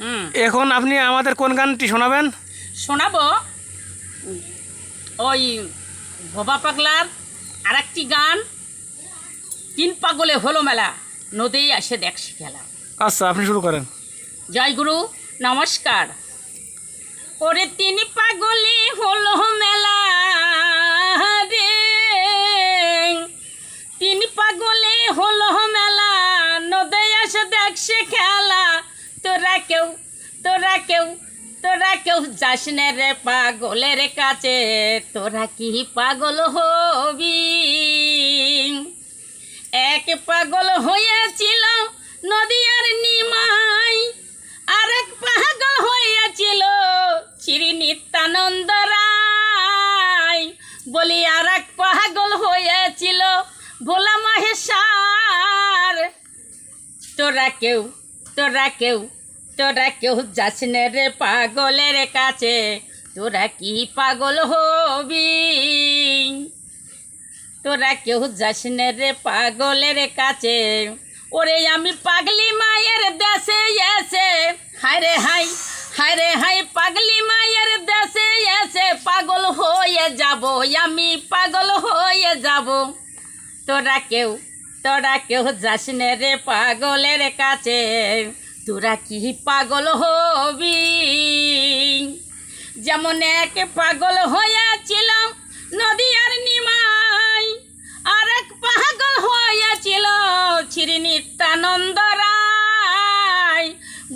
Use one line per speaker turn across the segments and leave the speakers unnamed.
হুম।
এখন আপনি আমাদের কোন গানটি শোনাবেন?
শোনাবো? ওই ভবা পাগলার আর একটি গান তিন পাগলে হলো মেলা নদী আসে দেখছি খেলা
আচ্ছা আপনি শুরু করেন।
জয় গুরু নমস্কার। ওরে তিন পাগলি কেউ, তোরা কেউ তোরা কেউ যাস রে পাগলের কাছে, তোরা কি পাগল হবি? এক পাগল হয়েছিল নদীয়ার নিমাই, আরেক পাগল হয়েছিল শ্রী নিত্যানন্দ রায়। বলি আর এক পাগল হয়েছিল ভোলা মহেশার। তোরা কেউ তোরা কেউ তোরা কেউ যাস রে পাগলের কাছে? তোরা কি পাগল হবি? তোরা কেউ যাস রে পাগলের কাছে? ওরে আমি পাগলি মায়ের দেশে এসে, হায় রে হাই হায় রে হাই পাগলি মায়ের দেশে এসে পাগল হয়ে যাব, আমি পাগল হয়ে যাব। তোরা কেউ তোরা কেউ যাস রে পাগলের কাছে? তোরা কি পাগল হবি? যেমন এক পাগল হয়েছিল নদীয়ার নিমাই, আর এক পাগল হয়েছিল শ্রী নিত্যানন্দ রায়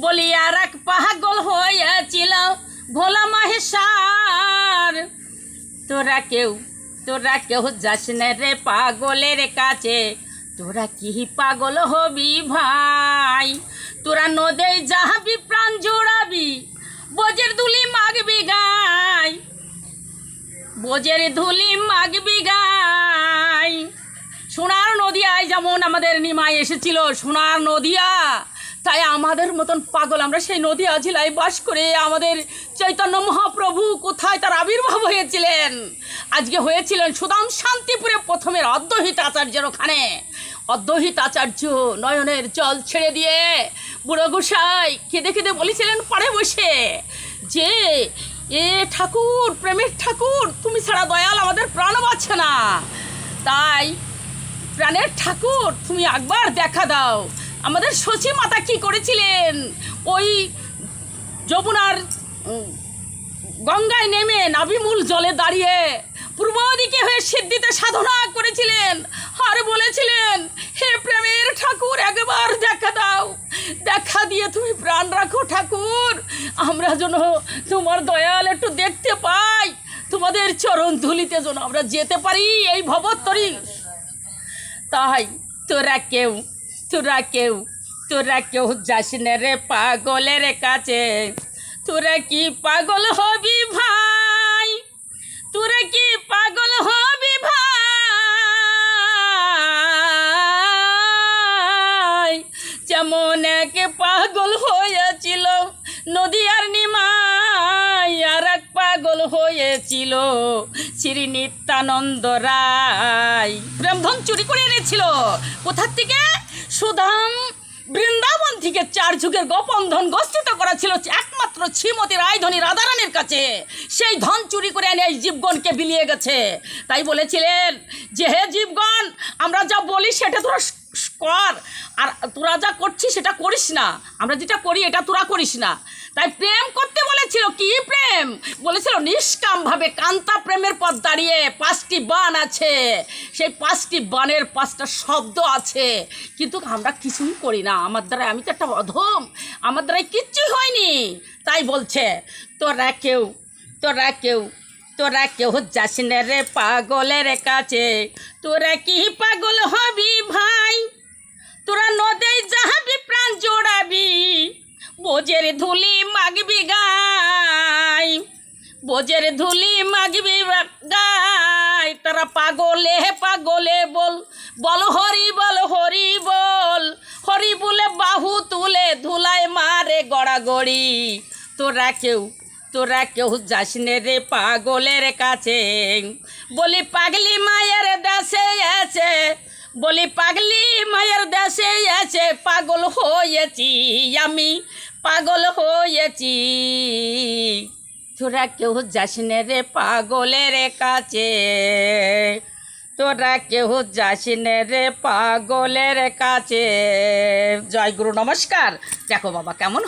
বলি, আর এক পাগল হয়েছিল ভোলা মহেশার। তোরা কেউ তোরা কেউ যাস রে পাগলের কাছে, তোরা কি পাগল হবি ভাই? তোরা নদে যাহাবি প্রাণ জোড়াবি বোজের দুলি মাগবি গাই। বোজের ধুলি মাগবি গাই। সোনার নদিয়ায় যেমন আমাদের নিমাই এসেছিল, সোনার নদিয়া তাই আমাদের মতন পাগল আমরা সেই নদিয়া জেলায় বাস করে আমাদের চৈতন্য মহাপ্রভু কোথায় তার আবির্ভাব হয়েছিলেন? আজকে হয়েছিলেন সুদাম শান্তিপুরে প্রথমের অদ্বহিত আচার্যের ওখানে। অদ্বহিত আচার্য নয়নের জল ছেড়ে দিয়ে বুড়ো গোসাই কেঁদে কেঁদে বলেছিলেন পরে বসে। যে, এ ঠাকুর, প্রেমের ঠাকুর, তুমি ছাড়া দয়াল আমাদের প্রাণ বাঁচছে না। তাই প্রাণের ঠাকুর তুমি একবার দেখা দাও। আমাদের সচী মাতা কি করেছিলেন? ওই যমুনার গঙ্গায় নেমে নাবিমূল জলে দাঁড়িয়ে পূর্ব দিকে হয়ে সিদ্ধিতে সাধনা করেছিলেন আর বলেছিলেন, হে প্রেমের ঠাকুর, একবার দেখা দাও। দেখা দিয়ে তুমি প্রাণ রাখো ঠাকুর। আমরা যেন তোমার দয়াল একটু দেখতে পাই। তোমাদের চরণ ধুলিতে যেন আমরা যেতে পারি এই ভবত্তরী। তাই তোরা কেউ তোরা কেউ তোরা কেউ যাস রে পাগলের কাছে। তোরা কি পাগল হবি ভাই? তোরা কি পাগল হবি ভাই? যেমন এক পাগল হয়েছিল নদীয়ার নিমাই, আর এক পাগল হয়েছিল শ্রী নিত্যানন্দ রায়। প্রেমধন চুরি করে এনেছিল। কোথার থেকে? সুধাম বৃন্দাবন থেকে চার যুগের গোপন ধন গচ্ছিত করা ছিল একমাত্র শ্রীমতী রায়ধনী রাধারানীর কাছে। সেই ধন চুরি করে এনে এই জীবগণকে বিলিয়ে গেছে। তাই বলেছিলেন যে, হে জীবগণ, আমরা যা বলি সেটা তোরা কর। আর তোরা যা করছিস, সেটা করিস না। আমরা যেটা করি, এটা তোরা করিস না। তাই প্রেম করতে বলেছিল, কি প্রেম? বলেছিল, নিষ্কামভাবে কান্তা প্রেমের পথ দাঁড়িয়ে পাঁচটি বান আছে। সেই পাঁচটি বানের পাঁচটা শব্দ আছে। কিন্তু আমরা কিছুই করি না। আমার দ্বারা আমি তো একটা অধম। আমার দ্বারাই কিচ্ছুই হয়নি। তাই বলছে, তোরা কেউ তোরা কেউ তোরা কেউ যাস রে পাগলের কাছে। তোরা কি পাগল হবি ভাই তোরা নদে যাবি প্রাণ জোড়াবি বোজের ধুলি মাগবি গাই বোজের ধুলি মাগবি গাই, তারা পাগলে পাগলে বল বল হরি বল হরি বল, হরি বলে বাহু তুলে ধুলায় মারে গড়াগড়ি। তোরা কেউ তোরা কেউ যাসনে রে পাগলের কাছে। বলি পাগলি মায়ের দেশে আছে, বলি পাগলি মায়ের দেশে আছে, পাগল হয়েছি আমি। পাগল হয়েছি। তোরা কেউ যাস রে পাগলের কাছে। তোরা কেউ যাস রে পাগলের কাছে। জয় গুরু নমস্কার। দেখো বাবা কেমন